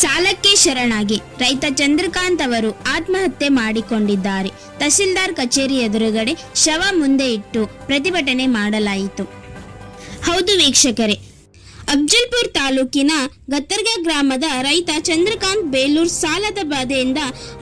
ಸಾಲಕ್ಕೆ ಶರಣಾಗಿ. ರೈತ ಚಂದ್ರಕಾಂತ್ ಅವರು ಆತ್ಮಹತ್ಯೆ ಮಾಡಿಕೊಂಡಿದ್ದಾರೆ. ತಹಸೀಲ್ದಾರ್ ಕಚೇರಿ ಎದುರುಗಡೆ ಶವ ಮುಂದೆ ಇಟ್ಟು ಪ್ರತಿಭಟನೆ ಮಾಡಲಾಯಿತು. ಹೌದು ವೀಕ್ಷಕರೇ ಅಫ್ಜಲ್ಪುರ್ ತಾಲೂಕಿನ ಗತ್ತರ್ಗ ಗ್ರಾಮದ ರೈತ ಚಂದ್ರಕಾಂತ್ ಬೇಲೂರ್ ಸಾಲದ ಬಾಧೆಯಿಂದ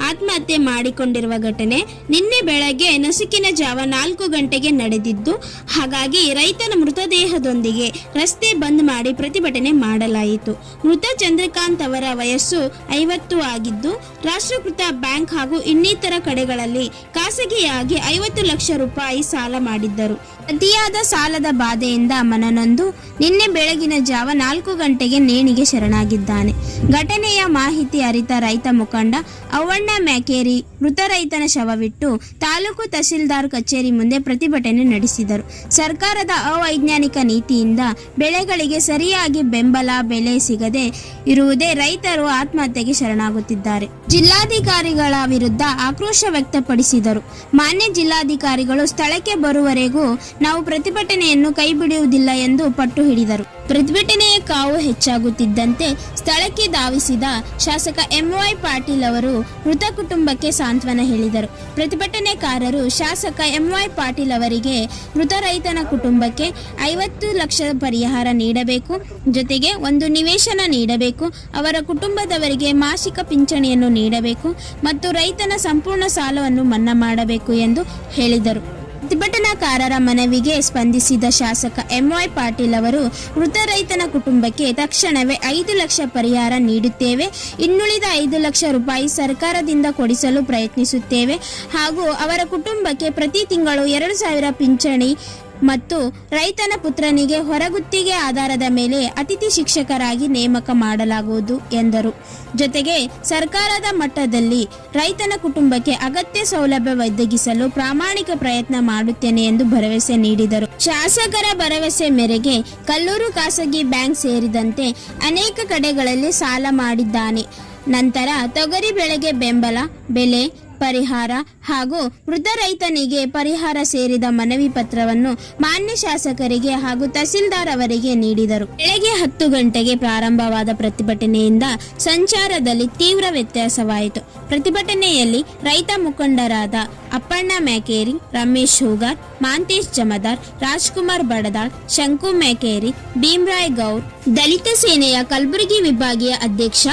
ಆತ್ಮಹತ್ಯೆ ಮಾಡಿಕೊಂಡಿರುವ ಘಟನೆ ನಿನ್ನೆ ಬೆಳಗ್ಗೆ ನಸುಕಿನ ಜಾವ ನಾಲ್ಕು ಗಂಟೆಗೆ ನಡೆದಿದ್ದು, ಹಾಗಾಗಿ ರೈತನ ಮೃತದೇಹದೊಂದಿಗೆ ರಸ್ತೆ ಬಂದ್ ಮಾಡಿ ಪ್ರತಿಭಟನೆ ಮಾಡಲಾಯಿತು. ಮೃತ ಚಂದ್ರಕಾಂತ್ ಅವರ ವಯಸ್ಸು ಐವತ್ತು ಆಗಿದ್ದು, ರಾಷ್ಟ್ರೀಕೃತ ಬ್ಯಾಂಕ್ ಹಾಗೂ ಇನ್ನಿತರ ಕಡೆಗಳಲ್ಲಿ ಖಾಸಗಿಯಾಗಿ ಐವತ್ತು ಲಕ್ಷ ರೂಪಾಯಿ ಸಾಲ ಮಾಡಿದ್ದರು. ಅತಿಯಾದ ಸಾಲದ ಬಾಧೆಯಿಂದ ಮನನೊಂದು ನಿನ್ನೆ ಬೆಳಗಿನ ಜಾವ ನಾಲ್ಕು ಗಂಟೆಗೆ ನೇಣಿಗೆ ಶರಣಾಗಿದ್ದಾನೆ. ಘಟನೆಯ ಮಾಹಿತಿ ಅರಿತ ರೈತ ಮುಖಂಡ ಅವ್ವಣ್ಣ ಮ್ಯಾಕೇರಿ ಮೃತ ರೈತನ ಶವವಿಟ್ಟು ತಾಲೂಕು ತಹಸೀಲ್ದಾರ್ ಕಚೇರಿ ಮುಂದೆ ಪ್ರತಿಭಟನೆ ನಡೆಸಿದರು. ಸರ್ಕಾರದ ಅವೈಜ್ಞಾನಿಕ ನೀತಿಯಿಂದ ಬೆಳೆಗಳಿಗೆ ಸರಿಯಾಗಿ ಬೆಂಬಲ ಬೆಲೆ ಸಿಗದೆ ಇರುವುದೇ ರೈತರು ಆತ್ಮಹತ್ಯೆಗೆ ಶರಣಾಗುತ್ತಿದ್ದಾರೆ. ಜಿಲ್ಲಾಧಿಕಾರಿಗಳ ವಿರುದ್ಧ ಆಕ್ರೋಶ ವ್ಯಕ್ತಪಡಿಸಿದರು. ಮಾನ್ಯ ಜಿಲ್ಲಾಧಿಕಾರಿಗಳು ಸ್ಥಳಕ್ಕೆ ಬರುವವರೆಗೂ ನಾವು ಪ್ರತಿಭಟನೆಯನ್ನು ಕೈಬಿಡುವುದಿಲ್ಲ ಎಂದು ಪಟ್ಟು ಹಿಡಿದರು. ಪ್ರತಿಭಟನೆಯ ಕಾವು ಹೆಚ್ಚಾಗುತ್ತಿದ್ದಂತೆ ಸ್ಥಳಕ್ಕೆ ಧಾವಿಸಿದ ಶಾಸಕ ಎಂವೈ ಪಾಟೀಲ್ ಅವರು ಮೃತ ಕುಟುಂಬಕ್ಕೆ ಸಾಂತ್ವನ ಹೇಳಿದರು. ಪ್ರತಿಭಟನೆಕಾರರು ಶಾಸಕ ಎಂವೈ ಪಾಟೀಲ್ ಅವರಿಗೆ ಮೃತ ರೈತನ ಕುಟುಂಬಕ್ಕೆ ಐವತ್ತು ಲಕ್ಷ ಪರಿಹಾರ ನೀಡಬೇಕು, ಜೊತೆಗೆ ಒಂದು ನಿವೇಶನ ನೀಡಬೇಕು, ಅವರ ಕುಟುಂಬದವರಿಗೆ ಮಾಸಿಕ ಪಿಂಚಣಿಯನ್ನು ನೀಡಬೇಕು ಮತ್ತು ರೈತನ ಸಂಪೂರ್ಣ ಸಾಲವನ್ನು ಮನ್ನಾ ಮಾಡಬೇಕು ಎಂದು ಹೇಳಿದರು. ಪ್ರತಿಭಟನಾಕಾರರ ಮನವಿಗೆ ಸ್ಪಂದಿಸಿದ ಶಾಸಕ ಎಂವೈ ಪಾಟೀಲ್ ಅವರು ಮೃತ ರೈತನ ಕುಟುಂಬಕ್ಕೆ ತಕ್ಷಣವೇ ಐದು ಲಕ್ಷ ಪರಿಹಾರ ನೀಡುತ್ತೇವೆ, ಇನ್ನುಳಿದ ಐದು ಲಕ್ಷ ರೂಪಾಯಿ ಸರ್ಕಾರದಿಂದ ಕೊಡಿಸಲು ಪ್ರಯತ್ನಿಸುತ್ತೇವೆ ಹಾಗೂ ಅವರ ಕುಟುಂಬಕ್ಕೆ ಪ್ರತಿ ತಿಂಗಳು ಎರಡು ಸಾವಿರ ಪಿಂಚಣಿ ಮತ್ತು ರೈತನ ಪುತ್ರನಿಗೆ ಹೊರಗುತ್ತಿಗೆ ಆಧಾರದ ಮೇಲೆ ಅತಿಥಿ ಶಿಕ್ಷಕರಾಗಿ ನೇಮಕ ಮಾಡಲಾಗುವುದು ಎಂದರು. ಜೊತೆಗೆ ಸರ್ಕಾರದ ಮಟ್ಟದಲ್ಲಿ ರೈತನ ಕುಟುಂಬಕ್ಕೆ ಅಗತ್ಯ ಸೌಲಭ್ಯ ಒದಗಿಸಲು ಪ್ರಾಮಾಣಿಕ ಪ್ರಯತ್ನ ಮಾಡುತ್ತೇನೆ ಎಂದು ಭರವಸೆ ನೀಡಿದರು. ಶಾಸಕರ ಭರವಸೆ ಮೇರೆಗೆ ಕಲ್ಲೂರು ಖಾಸಗಿ ಬ್ಯಾಂಕ್ ಸೇರಿದಂತೆ ಅನೇಕ ಕಡೆಗಳಲ್ಲಿ ಸಾಲ ಮಾಡಿದ್ದಾನೆ. ನಂತರ ತೊಗರಿ ಬೆಳೆಗೆ ಬೆಂಬಲ, ಬೆಲೆ ಪರಿಹಾರ ಹಾಗೂ ಮೃತ ರೈತನಿಗೆ ಪರಿಹಾರ ಸೇರಿದ ಮನವಿ ಪತ್ರವನ್ನು ಮಾನ್ಯ ಶಾಸಕರಿಗೆ ಹಾಗೂ ತಹಸೀಲ್ದಾರ್ ಅವರಿಗೆ ನೀಡಿದರು. ಬೆಳಗ್ಗೆ ಹತ್ತು ಗಂಟೆಗೆ ಪ್ರಾರಂಭವಾದ ಪ್ರತಿಭಟನೆಯಿಂದ ಸಂಚಾರದಲ್ಲಿ ತೀವ್ರ ವ್ಯತ್ಯಾಸವಾಯಿತು. ಪ್ರತಿಭಟನೆಯಲ್ಲಿ ರೈತ ಮುಖಂಡರಾದ ಅಪ್ಪಣ್ಣ ಮ್ಯಾಕೇರಿ, ರಮೇಶ್ ಹೂಗಾರ್, ಮಾಂತೇಶ್ ಜಮದಾರ್, ರಾಜ್ಕುಮಾರ್ ಬಡದಾಳ್, ಶಂಕು ಮ್ಯಾಕೇರಿ, ಭೀಮ್ರಾಯ್ ಗೌರ್, ದಲಿತ ಸೇನೆಯ ಕಲಬುರಗಿ ವಿಭಾಗೀಯ ಅಧ್ಯಕ್ಷ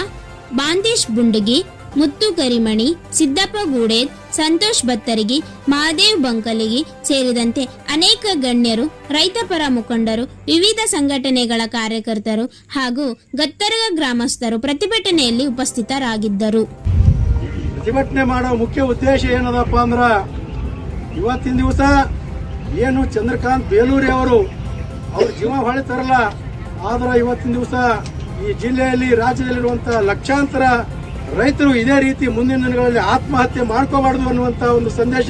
ಬಾಂದೇಶ್ ಬುಂಡಗಿ ಮುತ್ತು ಕರಿಮಣಿ, ಸಿದ್ದಪ್ಪ ಗೂಡೇದ್, ಸಂತೋಷ್ ಭತ್ತರಿಗಿ, ಮಹಾದೇವ್ ಬಂಕಲಿಗಿ ಸೇರಿದಂತೆ ಅನೇಕ ಗಣ್ಯರು ರೈತಪರ ಮುಖಂಡರು, ವಿವಿಧ ಸಂಘಟನೆಗಳ ಕಾರ್ಯಕರ್ತರು ಹಾಗೂ ಗತ್ತರಗ ಗ್ರಾಮಸ್ಥರು ಪ್ರತಿಭಟನೆಯಲ್ಲಿ ಉಪಸ್ಥಿತರಾಗಿದ್ದರು. ಪ್ರತಿಭಟನೆ ಮಾಡೋ ಮುಖ್ಯ ಉದ್ದೇಶ ಏನದಪ್ಪ ಅಂದ್ರ ಇವತ್ತಿನ ದಿವಸ ಏನು ಚಂದ್ರಕಾಂತ್ ಬೇಲೂರಿ ಅವರು ಅವ್ರ ಜೀವ ಹೊಳಿತಾರಲ್ಲ ಆದ್ರೆ ಇವತ್ತಿನ ದಿವಸ ಈ ಜಿಲ್ಲೆಯಲ್ಲಿ ರಾಜ್ಯದಲ್ಲಿರುವಂತ ಲಕ್ಷಾಂತರ ರೈತರು ಇದೇ ರೀತಿ ಮುಂದಿನ ದಿನಗಳಲ್ಲಿ ಆತ್ಮಹತ್ಯೆ ಮಾಡ್ಕೋಬಾರ್ದು ಅನ್ನುವಂತ ಒಂದು ಸಂದೇಶ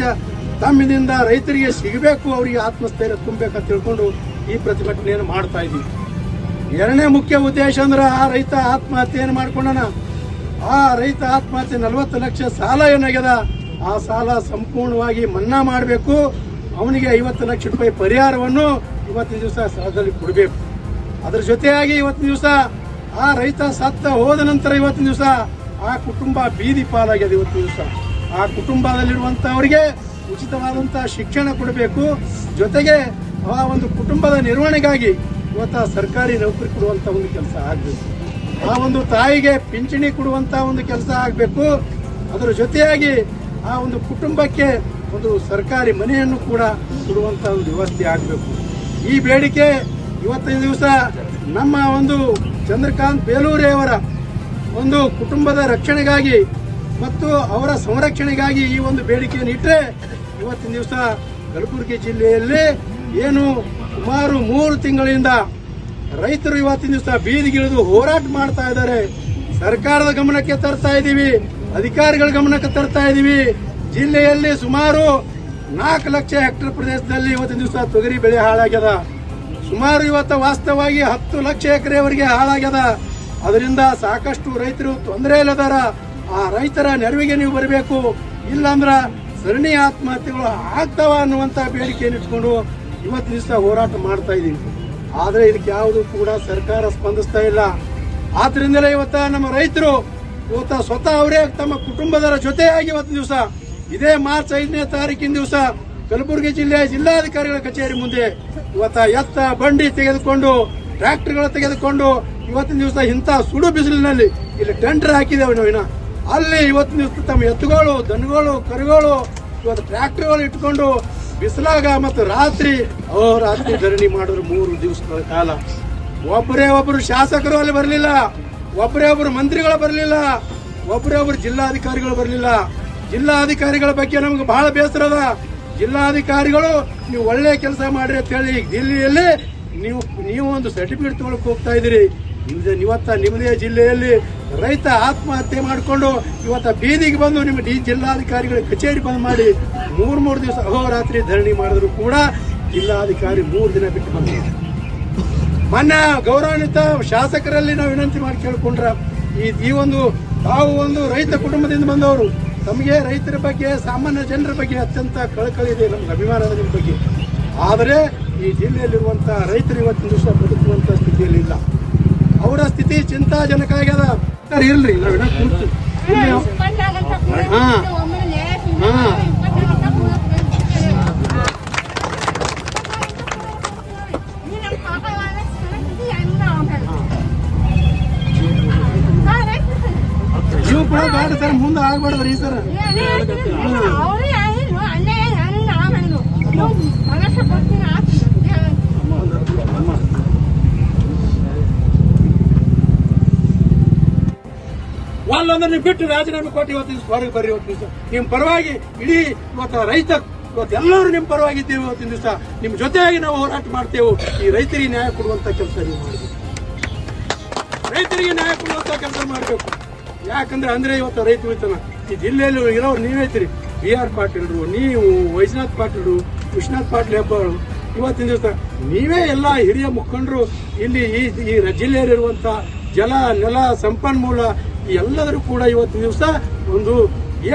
ತಮ್ಮಿನಿಂದ ರೈತರಿಗೆ ಸಿಗಬೇಕು, ಅವರಿಗೆ ಆತ್ಮಸ್ಥೈರ್ಯ ತುಂಬಬೇಕು ಅಂತ ತಿಳ್ಕೊಂಡು ಈ ಪ್ರತಿಭಟನೆಯನ್ನು ಮಾಡ್ತಾ ಇದ್ದೀವಿ. ಎರಡನೇ ಮುಖ್ಯ ಉದ್ದೇಶ ಅಂದ್ರೆ ಆ ರೈತ ಆತ್ಮಹತ್ಯೆಯನ್ನು ಮಾಡ್ಕೊಂಡನ. ಆ ರೈತ ಆತ್ಮಹತ್ಯೆ ನಲವತ್ತು ಲಕ್ಷ ಸಾಲ ಏನಾಗ್ಯದ? ಆ ಸಾಲ ಸಂಪೂರ್ಣವಾಗಿ ಮನ್ನಾ ಮಾಡಬೇಕು. ಅವನಿಗೆ ಐವತ್ತು ಲಕ್ಷ ರೂಪಾಯಿ ಪರಿಹಾರವನ್ನು ಇವತ್ತಿನ ದಿವಸ ಸ್ಥಳದಲ್ಲಿ ಕೊಡಬೇಕು. ಅದ್ರ ಜೊತೆಯಾಗಿ ಇವತ್ತಿನ ದಿವಸ ಆ ರೈತ ಸತ್ತ ಹೋದ ನಂತರ ಇವತ್ತಿನ ದಿವಸ ಆ ಕುಟುಂಬ ಬೀದಿ ಪಾಲಾಗಿದೆ ಇವತ್ತು ದಿವಸ. ಆ ಕುಟುಂಬದಲ್ಲಿರುವಂತವರಿಗೆ ಉಚಿತವಾದಂತಹ ಶಿಕ್ಷಣ ಕೊಡಬೇಕು. ಜೊತೆಗೆ ಆ ಒಂದು ಕುಟುಂಬದ ನಿರ್ವಹಣೆಗಾಗಿ ಇವತ್ತು ಸರ್ಕಾರಿ ನೌಕರಿ ಕೊಡುವಂತ ಒಂದು ಕೆಲಸ ಆಗಬೇಕು. ಆ ಒಂದು ತಾಯಿಗೆ ಪಿಂಚಣಿ ಕೊಡುವಂತ ಒಂದು ಕೆಲಸ ಆಗಬೇಕು. ಅದರ ಜೊತೆಯಾಗಿ ಆ ಒಂದು ಕುಟುಂಬಕ್ಕೆ ಒಂದು ಸರ್ಕಾರಿ ಮನೆಯನ್ನು ಕೂಡ ಕೊಡುವಂತ ಒಂದು ವ್ಯವಸ್ಥೆ ಆಗಬೇಕು. ಈ ಬೇಡಿಕೆ ಇವತ್ತಿನ ದಿವಸ ನಮ್ಮ ಒಂದು ಚಂದ್ರಕಾಂತ್ ಬೇಲೂರಿ ಅವರ ಒಂದು ಕುಟುಂಬದ ರಕ್ಷಣೆಗಾಗಿ ಮತ್ತು ಅವರ ಸಂರಕ್ಷಣೆಗಾಗಿ ಈ ಒಂದು ಬೇಡಿಕೆಯನ್ನು ಇಟ್ಟರೆ ಇವತ್ತಿನ ದಿವಸ ಕಲಬುರಗಿ ಜಿಲ್ಲೆಯಲ್ಲಿ ಏನು ಸುಮಾರು ಮೂರು ತಿಂಗಳಿಂದ ರೈತರು ಇವತ್ತಿನ ದಿವಸ ಬೀದಿಗಿಳಿದು ಹೋರಾಟ ಮಾಡ್ತಾ ಇದ್ದಾರೆ. ಸರ್ಕಾರದ ಗಮನಕ್ಕೆ ತರ್ತಾ ಇದ್ದೀವಿ, ಅಧಿಕಾರಿಗಳ ಗಮನಕ್ಕೆ ತರ್ತಾ ಇದ್ದೀವಿ. ಜಿಲ್ಲೆಯಲ್ಲಿ ಸುಮಾರು ನಾಲ್ಕು ಲಕ್ಷ ಹೆಕ್ಟರ್ ಪ್ರದೇಶದಲ್ಲಿ ಇವತ್ತಿನ ದಿವಸ ತೊಗರಿ ಬೆಳೆ ಹಾಳಾಗ್ಯದ. ಸುಮಾರು ಇವತ್ತು ವಾಸ್ತವವಾಗಿ ಹತ್ತು ಲಕ್ಷ ಎಕರೆವರೆಗೆ ಹಾಳಾಗ್ಯದ. ಅದರಿಂದ ಸಾಕಷ್ಟು ರೈತರು ತೊಂದರೆ ಇಲ್ಲದಾರ ಆ ರೈತರ ನೆರವಿಗೆ ನೀವು ಬರಬೇಕು. ಇಲ್ಲಾಂದ್ರ ಸರಣಿ ಆತ್ಮಹತ್ಯೆಗಳು ಆಗ್ತಾವ ಅನ್ನುವಂತ ಬೇಡಿಕೆಯನ್ನು ಇಟ್ಕೊಂಡು ಇವತ್ತು ದಿವಸ ಹೋರಾಟ ಮಾಡ್ತಾ ಇದ್ದೀವಿ. ಆದ್ರೆ ಇದಕ್ಕೆ ಯಾವುದು ಕೂಡ ಸರ್ಕಾರ ಸ್ಪಂದಿಸ್ತಾ ಇಲ್ಲ. ಆದ್ರಿಂದಲೇ ಇವತ್ತ ನಮ್ಮ ರೈತರು ಇವತ್ತ ಸ್ವತಃ ಅವರೇ ತಮ್ಮ ಕುಟುಂಬದವರ ಜೊತೆಯಾಗಿ ಇವತ್ತು ದಿವಸ ಇದೇ ಮಾರ್ಚ್ ಐದನೇ ತಾರೀಕಿನ ದಿವಸ ಕಲಬುರಗಿ ಜಿಲ್ಲೆ ಜಿಲ್ಲಾಧಿಕಾರಿಗಳ ಕಚೇರಿ ಮುಂದೆ ಇವತ್ತ ಎತ್ತ ಬಂಡಿ ತೆಗೆದುಕೊಂಡು, ಟ್ರ್ಯಾಕ್ಟರ್ಗಳು ತೆಗೆದುಕೊಂಡು ಇವತ್ತಿನ ದಿವಸ ಇಂಥ ಸುಡು ಬಿಸಿಲಿನಲ್ಲಿ ಇಲ್ಲಿ ಟೆಂಟ್ ಹಾಕಿದ್ದೇವೆ ನಾವಿನ ಅಲ್ಲಿ ಇವತ್ತಿನ ದಿವಸ ತಮ್ಮ ಎತ್ತುಗಳು, ದನಗಳು, ಕರುಗಳು, ಇವತ್ತು ಟ್ರ್ಯಾಕ್ಟರ್ಗಳು ಇಟ್ಕೊಂಡು ಬಿಸಿಲಾಗ ಮತ್ತು ರಾತ್ರಿ ಓ ರಾತ್ರಿ ಧರಣಿ ಮಾಡಿದ್ರು ಮೂರು ದಿವಸಗಳ ಕಾಲ. ಒಬ್ಬರೇ ಒಬ್ಬರು ಶಾಸಕರು ಅಲ್ಲಿ ಬರಲಿಲ್ಲ. ಒಬ್ಬರೇ ಒಬ್ಬರು ಮಂತ್ರಿಗಳು ಬರಲಿಲ್ಲ. ಒಬ್ಬರೇ ಒಬ್ಬರು ಜಿಲ್ಲಾಧಿಕಾರಿಗಳು ಬರಲಿಲ್ಲ. ಜಿಲ್ಲಾಧಿಕಾರಿಗಳ ಬಗ್ಗೆ ನಮ್ಗೆ ಬಹಳ ಬೇಸರ ಅದ. ಜಿಲ್ಲಾಧಿಕಾರಿಗಳು, ನೀವು ಒಳ್ಳೆ ಕೆಲಸ ಮಾಡ್ರಿ ಅಂತ ಹೇಳಿ ದಿಲ್ಲಿಯಲ್ಲಿ ನೀವು ನೀವು ಒಂದು ಸರ್ಟಿಫಿಕೇಟ್ ತಗೊಳಕ್ ಹೋಗ್ತಾ ಇದ್ದೀರಿ. ನಿಮ್ದೇ ಇವತ್ತು ನಿಮ್ಮದೇ ಜಿಲ್ಲೆಯಲ್ಲಿ ರೈತ ಆತ್ಮಹತ್ಯೆ ಮಾಡಿಕೊಂಡು ಇವತ್ತು ಬೀದಿಗೆ ಬಂದು ನಿಮ್ಮ ಡಿ ಜಿಲ್ಲಾಧಿಕಾರಿಗಳ ಕಚೇರಿ ಬಂದ್ ಮಾಡಿ ಮೂರು ಮೂರು ದಿವಸ ಅಹೋರಾತ್ರಿ ಧರಣಿ ಮಾಡಿದ್ರು ಕೂಡ ಜಿಲ್ಲಾಧಿಕಾರಿ ಮೂರು ದಿನ ಬಿಟ್ಟು ಬಂದರು ಮೊನ್ನೆ ಗೌರವಾನ್ವಿತ ಶಾಸಕರಲ್ಲಿ ನಾವು ವಿನಂತಿ ಮಾಡಿ ಕೇಳ್ಕೊಂಡ್ರ, ಈ ಈ ಒಂದು ತಾವು ಒಂದು ರೈತ ಕುಟುಂಬದಿಂದ ಬಂದವರು, ತಮಗೆ ರೈತರ ಬಗ್ಗೆ, ಸಾಮಾನ್ಯ ಜನರ ಬಗ್ಗೆ ಅತ್ಯಂತ ಕಳಕಳಿ ಇದೆ ನಮ್ಗೆ ಅಭಿಮಾನ ನಿಮ್ಮ ಬಗ್ಗೆ ಆದರೆ ಈ ಜಿಲ್ಲೆಯಲ್ಲಿರುವಂಥ ರೈತರು ಇವತ್ತಿನ ದಿವಸ ಬದುಕುವಂಥ ಸ್ಥಿತಿಯಲ್ಲಿ ಇಲ್ಲ. ಅವರ ಸ್ಥಿತಿ ಚಿಂತಾಜನಕ ಆಗ್ಯದ ಸರ್ ಇರ್ಲಿ ನಾವು ಇನ್ನ ಕೂತು ಹಾ. ಹಾ. ನೀವು ಕೂಡ ಬೇಡ ಸರ್ ಮುಂದೆ ಆಗ್ಬಾರ್ದ್ರಿ ಸರ್. ನೀವು ಬಿಟ್ಟು ರಾಜೀನಾಮೆ ಕೊಟ್ಟು ಇವತ್ತು ಹೊರಗೆ ಬರ್ರಿ ಇವತ್ತು ದಿವಸ. ನಿಮ್ಮ ಪರವಾಗಿ ಇಡೀ ಇವತ್ತು ರೈತ, ಇವತ್ತು ಎಲ್ಲರೂ ನಿಮ್ಮ ಪರವಾಗಿ ಇದ್ದೇವೆ ಇವತ್ತಿನ ದಿವಸ. ನಿಮ್ಮ ಜೊತೆಯಾಗಿ ನಾವು ಹೋರಾಟ ಮಾಡ್ತೇವೆ. ಈ ರೈತರಿಗೆ ನ್ಯಾಯ ಕೊಡುವಂತ ಕೆಲಸ ನೀವು ಮಾಡಬೇಕು. ರೈತರಿಗೆ ನ್ಯಾಯ ಕೊಡುವಂತ ಕೆಲಸ ಮಾಡಬೇಕು. ಯಾಕಂದ್ರೆ ಅಂದ್ರೆ ಇವತ್ತು ರೈತ ಉಳಿತಾನ ಈ ಜಿಲ್ಲೆಯಲ್ಲಿ ಇರೋರು ನೀವೈತಿರಿ ಬಿ ಆರ್ ಪಾಟೀಲ್ರು, ನೀವು, ವೈಜನಾಥ್ ಪಾಟೀಲ್ರು, ವಿಶ್ವನಾಥ್ ಪಾಟೀಲ್ ಹೆಬ್ಬಾಳು ಇವತ್ತಿನ ದಿವಸ ನೀವೇ ಎಲ್ಲ ಹಿರಿಯ ಮುಖಂಡರು. ಇಲ್ಲಿ ಈ ಜಿಲ್ಲೆಯಲ್ಲಿರುವಂತ ಜಲ, ನೆಲ, ಸಂಪನ್ಮೂಲ ಈ ಎಲ್ಲದರೂ ಕೂಡ ಇವತ್ತು ದಿವಸ ಒಂದು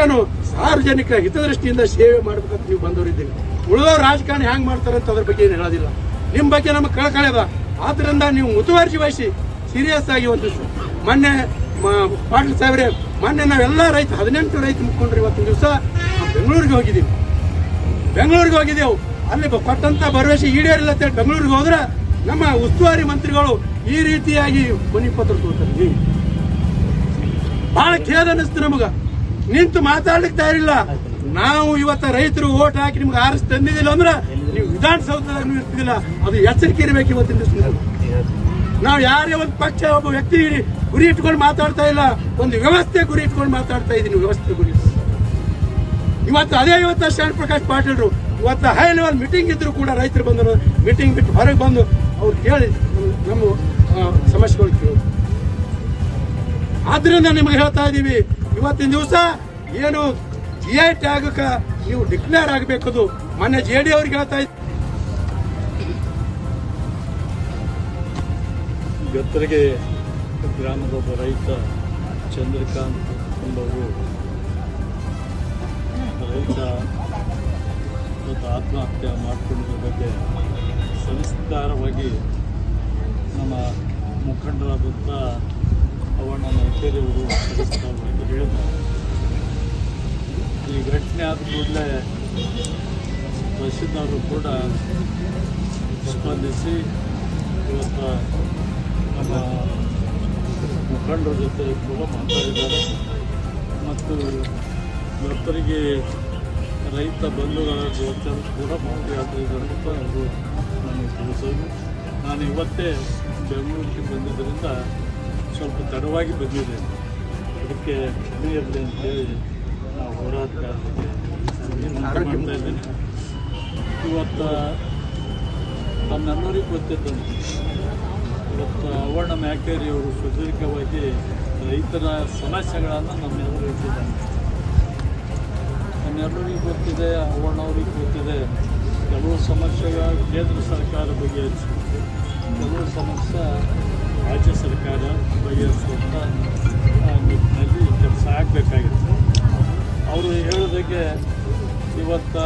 ಏನು ಸಾರ್ವಜನಿಕ ಹಿತದೃಷ್ಟಿಯಿಂದ ಸೇವೆ ಮಾಡ್ಬೇಕಂತ ನೀವು ಬಂದವರಿದ್ದೀವಿ ಉಳಿದೋ ರಾಜಕಾರಣಿ ಹ್ಯಾಂಗ್ ಮಾಡ್ತಾರೆ ಅಂತ ಅದ್ರ ಬಗ್ಗೆ ಏನು ಹೇಳೋದಿಲ್ಲ. ನಿಮ್ಮ ಬಗ್ಗೆ ನಮ್ಗೆ ಕಳಕಳಿ ಅದ. ಆದ್ರಿಂದ ನೀವು ಮುತುವರ್ಜಿ ವಹಿಸಿ ಸೀರಿಯಸ್ ಆಗಿ ಒಂದು ಮೊನ್ನೆ ಪಾಟೀಲ್ ಸಾಹೇಬ್ರೆ, ಮೊನ್ನೆ ನಾವೆಲ್ಲ ರೈತ, ಹದಿನೆಂಟು ರೈತ ಮುಖಂಡ್ರು ಇವತ್ತಿನ ದಿವಸ ಬೆಂಗಳೂರಿಗೆ ಹೋಗಿದ್ದೀವಿ. ಬೆಂಗಳೂರಿಗೆ ಹೋಗಿದ್ದೆವು. ಅಲ್ಲಿ ಕೊಟ್ಟಂತ ಭರವಸೆ ಈಡೇರಿಲ್ಲ ಅಂತ ಹೇಳಿ ಬೆಂಗಳೂರಿಗೆ ಹೋದ್ರೆ ನಮ್ಮ ಉಸ್ತುವಾರಿ ಮಂತ್ರಿಗಳು ಈ ರೀತಿಯಾಗಿ ಮನಿ ಪತ್ರ ತಗೋತಾರೆ ನೀವು ಬಹಳ ಖೇದ ಅನಿಸ್ತು ನಮಗ. ನಿಂತು ಮಾತಾಡ್ಲಿಕ್ಕೆ ತಯಾರಿಲ್ಲ ನಾವು ಇವತ್ತ ರೈತರು ಓಟ್ ಹಾಕಿ ನಿಮ್ಗೆ ಆರಿಸ್ ತಂದಿದ್ದಿಲ್ಲ ಅಂದ್ರೆ ನೀವು ವಿಧಾನಸೌಧದಾಗ ಇರ್ತಿದಿಲ್ಲ ಅದು ಎಚ್ಚರಿಕೆ ಇರಬೇಕು ಇವತ್ತಿನ ದಿವಸ ನಾವು ಯಾರೇ ಒಂದು ಪಕ್ಷ, ಒಬ್ಬ ವ್ಯಕ್ತಿ ಗುರಿ ಇಟ್ಕೊಂಡು ಮಾತಾಡ್ತಾ ಇಲ್ಲ. ಒಂದು ವ್ಯವಸ್ಥೆ ಗುರಿ ಇಟ್ಕೊಂಡು ಮಾತಾಡ್ತಾ ಇದ್ದೀನಿ ವ್ಯವಸ್ಥೆ ಗುರಿ. ಇವತ್ತು ಅದೇ ಇವತ್ತು ಶರಣ್ ಪ್ರಕಾಶ್ ಪಾಟೀಲ್ರು, ಇವತ್ತು ಹೈ ಲೆವೆಲ್ ಮೀಟಿಂಗ್ ಇದ್ರು ಕೂಡ ರೈತರು ಬಂದರು ಮೀಟಿಂಗ್ ಬಿಟ್ಟು ಹೊರಗೆ ಬಂದು ಅವ್ರು ಕೇಳಿ, ನಮ್ಮ ಸಮಸ್ಯೆಗಳು ಕೇಳಿ. ಆದ್ರಿಂದ ನಿಮಗೆ ಹೇಳ್ತಾ ಇದ್ದೀವಿ, ಇವತ್ತಿನ ದಿವಸ ಏನು ಜಿ ಐ ಟ್ಯಾಗ್ ನೀವು ಡಿಕ್ಲೇರ್ ಆಗಬೇಕದು. ಮೊನ್ನೆ ಜೆ ಡಿ ಅವ್ರಿಗೆ ಹೇಳ್ತಾ ಇದ್ದ. ಗತ್ತರಿಗೆ ಗ್ರಾಮದ ಒಬ್ಬ ರೈತ ಚಂದ್ರಕಾಂತ್ ಎಂಬವರು ರೈತ ಇವತ್ತು ಆತ್ಮಹತ್ಯೆ ಮಾಡಿಕೊಂಡಿದ್ದ ಬಗ್ಗೆ ಸವಿಸ್ತಾರವಾಗಿ ನಮ್ಮ ಮುಖಂಡರಾದಂಥ ನೌಕರಿಯವರು ಸವಿಸ್ತಾರವಾಗಿ ಹೇಳಿದ್ದಾರೆ ಈ ಘಟನೆ ಆದ ಕೂಡಲೇ ತಹಶೀಲ್ದಾರರು ಕೂಡ ಸ್ಪಂದಿಸಿ ಇವತ್ತು ನಮ್ಮ ಮುಖಂಡರ ಜೊತೆ ಕೂಡ ಮಾತಾಡಿದ್ದಾರೆ. ಮತ್ತು ಮೃತರಿಗೆ ರೈತ ಬಂಧುಗಳ ಜೊತೆ ಕೂಡ ಮಾತನಾಡಿದ್ದಾರೆ ಅಂತ ಅವರು ನನಗೆ ತಿಳಿಸೋದು. ನಾನು ಇವತ್ತೇ ಬೆಂಗಳೂರಿಗೆ ಬಂದಿದ್ದರಿಂದ ಸ್ವಲ್ಪ ತಡವಾಗಿ ಬಂದಿದೆ. ಅದಕ್ಕೆ ಕ್ಷಮೆ ಇರಲಿ ಅಂತೇಳಿ ನಾವು ಮಾಡ್ತಾ ಇದ್ದೇನೆ. ಇವತ್ತು ತಮ್ಮೆಲ್ಲರಿಗೂ ಗೊತ್ತಿದ್ದಂತೆ ಇವತ್ತು ಅವರ್ಣ ಮ್ಯಾಕೇರಿ ಅವರು ಸುದೀರ್ಘವಾಗಿ ರೈತರ ಸಮಸ್ಯೆಗಳನ್ನು ನಮ್ಮೆಲ್ಲರೂ ಇಟ್ಟಿದ್ದಾರೆ ನಮ್ಮೆಲ್ಲರಿಗೂ ಗೊತ್ತಿದೆ ಅವರ್ಣವ್ರಿಗೆ ಗೊತ್ತಿದೆ. ಕೆಲವು ಸಮಸ್ಯೆಗಳು ಕೇಂದ್ರ ಸರ್ಕಾರ ಬಗೆಹರಿಸಬೇಕು ಕೆಲವು ಸಮಸ್ಯೆ ರಾಜ್ಯ ಸರ್ಕಾರ ಬಗೆಹರಿಸುವಂಥ ನಿಟ್ಟಿನಲ್ಲಿ ಕೆಲಸ ಆಗಬೇಕಾಗಿತ್ತು ಅವರು ಹೇಳೋದಕ್ಕೆ ಇವತ್ತು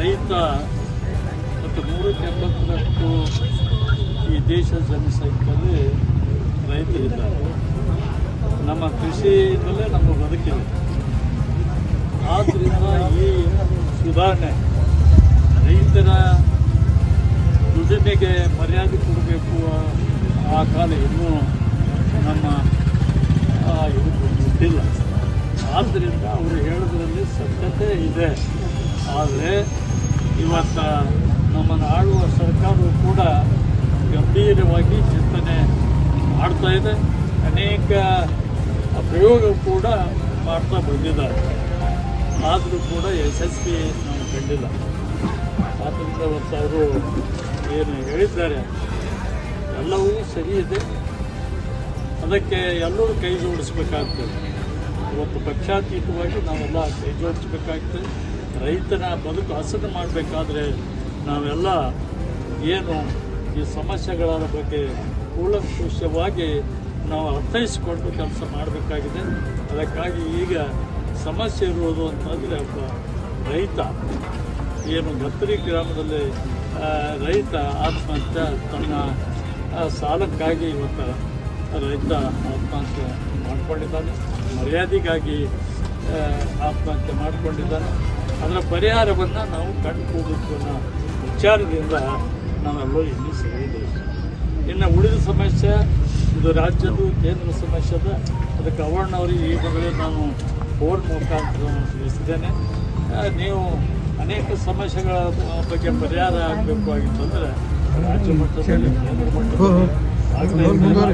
ರೈತ ಮತ್ತು ನೂರಕ್ಕೆ ಎಂಬತ್ತರಷ್ಟು ಈ ದೇಶದ ಜನಸಂಖ್ಯೆಯಲ್ಲಿ ರೈತರಿದ್ದಾರೆ. ನಮ್ಮ ಕೃಷಿಯಿಂದಲೇ ನಮ್ಮ ಬದುಕಿದೆ. ಆದ್ದರಿಂದ ಈ ಸುಧಾರಣೆ ರೈತರ ದುಡಿಮೆಗೆ ಮರ್ಯಾದೆ ಕೊಡಬೇಕು ಆ ಕಾಲ ಇನ್ನೂ ನಮ್ಮ ಆ, ಮುಟ್ಟಿಲ್ಲ ಆದ್ದರಿಂದ ಅವರು ಹೇಳೋದ್ರಲ್ಲಿ ಸತ್ಯತೆ ಇದೆ. ಆದರೆ ಇವತ್ತ ನಮ್ಮನ್ನು ಆಳುವ ಸರ್ಕಾರವು ಕೂಡ ಗಂಭೀರವಾಗಿ ಚಿಂತನೆ ಮಾಡ್ತಾ ಇದೆ. ಅನೇಕ ಪ್ರಯೋಗ ಕೂಡ ಮಾಡ್ತಾ ಬಂದಿದ್ದಾರೆ. ಆದರೂ ಕೂಡ ಯಶಸ್ವಿ ನಾವು ಕಂಡಿಲ್ಲ. ಆದ್ದರಿಂದ ಅವರು ಏನು ಹೇಳಿದ್ದಾರೆ? ಎಲ್ಲವೂ ಸರಿ ಇದೆ. ಅದಕ್ಕೆ ಎಲ್ಲರೂ ಕೈ ಜೋಡಿಸ್ಬೇಕಾಗ್ತದೆ. ಇವತ್ತು ಪಕ್ಷಾತೀತವಾಗಿ ನಾವೆಲ್ಲ ಕೈ ಜೋಡಿಸ್ಬೇಕಾಗ್ತದೆ. ರೈತನ ಬದುಕು ಹಸನ ಮಾಡಬೇಕಾದ್ರೆ ನಾವೆಲ್ಲ ಏನು ಈ ಸಮಸ್ಯೆಗಳ ಬಗ್ಗೆ ಕೂಲಂಕುಷವಾಗಿ ನಾವು ಅರ್ಥೈಸಿಕೊಂಡು ಕೆಲಸ ಮಾಡಬೇಕಾಗಿದೆ. ಅದಕ್ಕಾಗಿ ಈಗ ಸಮಸ್ಯೆ ಇರುವುದು ಅಂತಂದರೆ ಒಬ್ಬ ರೈತ. ಏನು ಗತ್ತರಿ ಗ್ರಾಮದಲ್ಲಿ ರೈತ ಆತ್ಮಹತ್ಯೆ ತನ್ನ ಆ, ಸಾಲಕ್ಕಾಗಿ ಇವತ್ತು ರೈತ ಆತ್ಮಹತ್ಯೆ ಮಾಡಿಕೊಂಡಿದ್ದಾನೆ. ಮರ್ಯಾದೆಗಾಗಿ ಆತ್ಮಹತ್ಯೆ ಮಾಡಿಕೊಂಡಿದ್ದಾನೆ. ಅದರ ಪರಿಹಾರವನ್ನು ನಾವು ಕಂಡುಕೋಬೇಕು ಅನ್ನೋ ವಿಚಾರದಿಂದ ನಾವೆಲ್ಲರೂ ಇಲ್ಲಿ ಸೇರಿದ್ದೇವೆ. ಇನ್ನು ಉಳಿದ ಸಮಸ್ಯೆ ಇದು ರಾಜ್ಯದ ಕೇಂದ್ರ ಸಮಸ್ಯೆ ಅದ ಅದಕ್ಕೆ ಈ ಈಗಾಗಲೇ ನಾನು ಫೋನ್ ಮುಖಾಂತರ ತಿಳಿಸಿದ್ದೇನೆ. ನೀವು ಅನೇಕ ಸಮಸ್ಯೆಗಳ ಬಗ್ಗೆ ಪರಿಹಾರ ಆಗಬೇಕು ಆಗಿತ್ತಂದರೆ ರಾಜ್ಯ ಮಟ್ಟದಲ್ಲಿ ಕೇಂದ್ರ